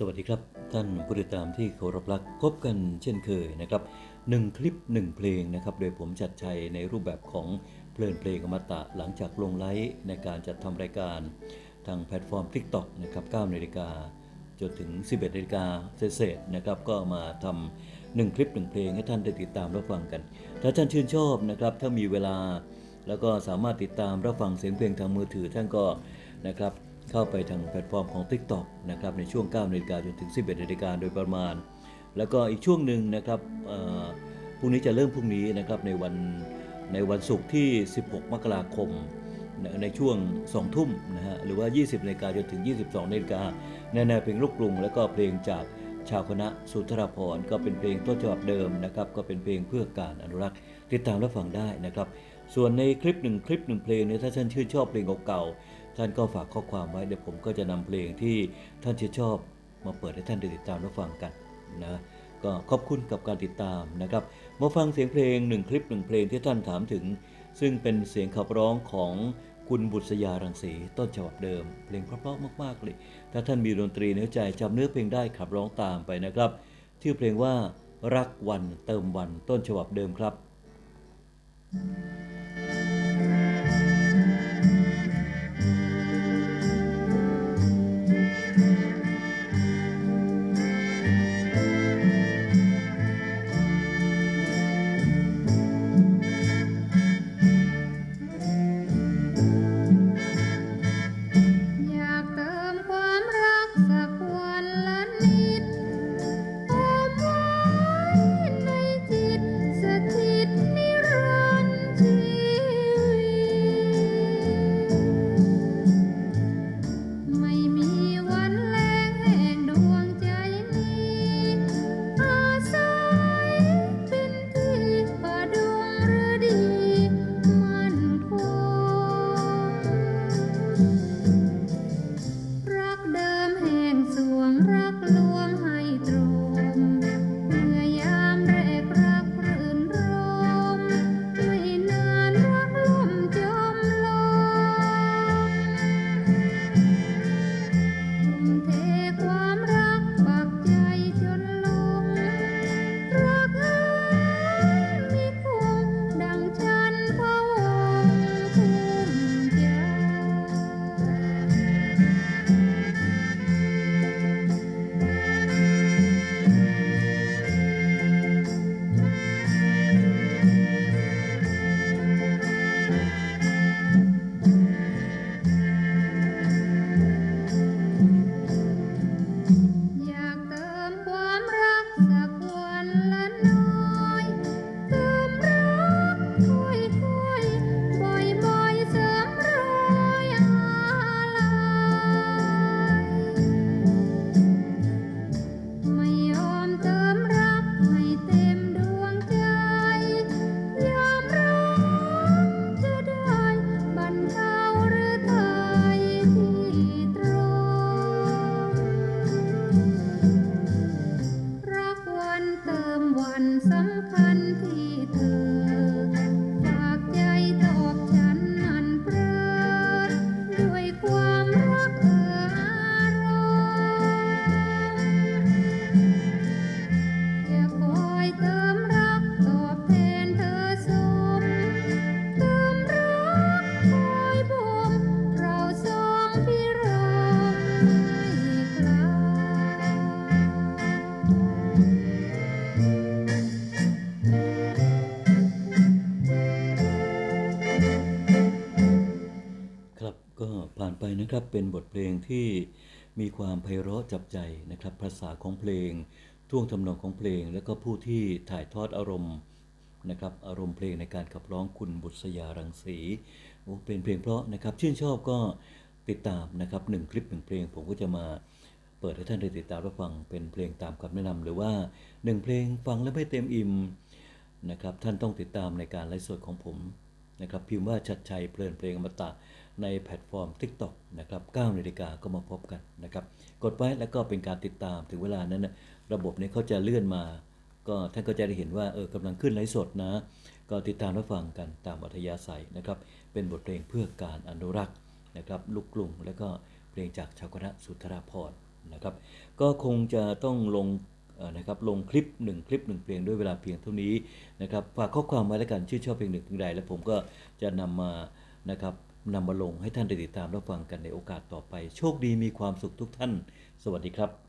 สวัสดีครับ ท่านผู้ติดตามที่เคารพรักพบกันเช่นเคยนะครับหนึ่งคลิปหนึ่งเพลงนะครับ โดยผมจัดชัยในรูปแบบของเพลินเพลงอมตะหลังจากลงไลฟ์ในการจัดทำรายการทางแพลตฟอร์ม TikTok นะครับ9นาฬิกาจนถึง 11นาฬิกาเศษนะครับ ก็มาทำหนึ่งคลิปหนึ่งเพลงให้ท่านได้ติดตามรับฟังกัน ถ้าท่านชื่นชอบนะครับ ถ้ามีเวลาแล้วก็สามารถติดตามรับฟังเสียงเพลงทางมือถือท่านก็นะครับ เข้าไปทางแพลตฟอร์มของ TikTok นะครับในช่วง9นาฬิกาจนถึง 11นาฬิกาโดยประมาณ แล้วก็อีกช่วงหนึ่งนะครับพรุ่งนี้จะเริ่มพรุ่งนี้นะครับในวันในวันศุกร์ที่ 16 มกราคมในช่วง 2 ทุ่มนะฮะหรือว่า 20นาฬิกาจนถึง 22นาฬิกาในแนวเพลงลูกกรุง แล้วก็เพลงจากชาวคณะสุนทรภรก็เป็นเพลงต้นฉบับเดิมนะครับก็เป็นเพลงเพื่อการอนุรักษ์ติดตามรับฟังได้นะครับ ส่วนในคลิปหนึ่งคลิปหนึ่งเพลงเนี่ยถ้าท่านชื่นชอบเพลงเก่าๆ ท่านก็ฝากข้อความไว้เดี๋ยวผมก็จะนำเพลงที่ท่านชื่นชอบมาเปิดให้ท่านได้ติดตามรับฟังกันนะก็ขอบคุณกับการติดตามนะครับ มาฟังเสียงเพลงหนึ่งคลิปหนึ่งเพลงที่ท่านถามถึง ซึ่งเป็นเสียงขับร้องของคุณบุษยารังสีต้นฉบับเดิม เพลงเพราะๆมากๆเลย ถ้าท่านมีดนตรีเนื้อใจจำเนื้อเพลงได้ขับร้องตามไปนะครับ ชื่อเพลงว่ารักวันเติมวันต้นฉบับเดิมครับอย นะครับเป็นบทเพลงที่มีความไพเราะจับใจนะครับภาษาของเพลงท่วงทำนองของเพลง แล้วก็ผู้ที่ถ่ายทอดอารมณ์นะครับอารมณ์เพลงในการขับร้องคุณบุษยารังสีโอ้เป็นเพลงเพราะนะครับชื่นชอบก็ติดตามนะครับหนึ่งคลิปหนึ่งเพลงผมก็จะมาเปิดให้ท่านได้ติดตามรับฟังเป็นเพลงตามคำแนะนำหรือว่าหนึ่งเพลงฟังแล้วไม่เต็มอิ่มนะครับท่านต้องติดตามในการไลฟ์สดของผม นะครับพิมพ์ว่าชัดชัยเพลินเพลงอมตะในแพลตฟอร์ม TikTok นะครับ9นาฬิกาก็มาพบกันนะครับ กดไว้แล้วก็เป็นการติดตามถึงเวลานั้นนะระบบนี้เขาจะเลื่อนมา ก็ท่านก็จะได้เห็นว่าเออกำลังขึ้นไลฟ์สดนะ ก็ติดตามรับฟังกันตามอัธยาศัยนะครับ เป็นบทเพลงเพื่อการอนุรักษ์นะครับลูกกลุ่มแล้วก็เพลงจากชาวคณะสุนทรภรนะครับ ก็คงจะต้องลง นะครับลงคลิป 1 คลิป 1 เพลงด้วยเวลาเพียงเท่านี้นะครับฝากข้อความไว้แล้วกันชื่อชอบเพลงหนึ่งเพลงใดแล้วผมก็จะนำมานะครับนำมาลงให้ท่านได้ติดตามรับฟังกันในโอกาสต่อไป โชคดีมีความสุขทุกท่าน สวัสดีครับ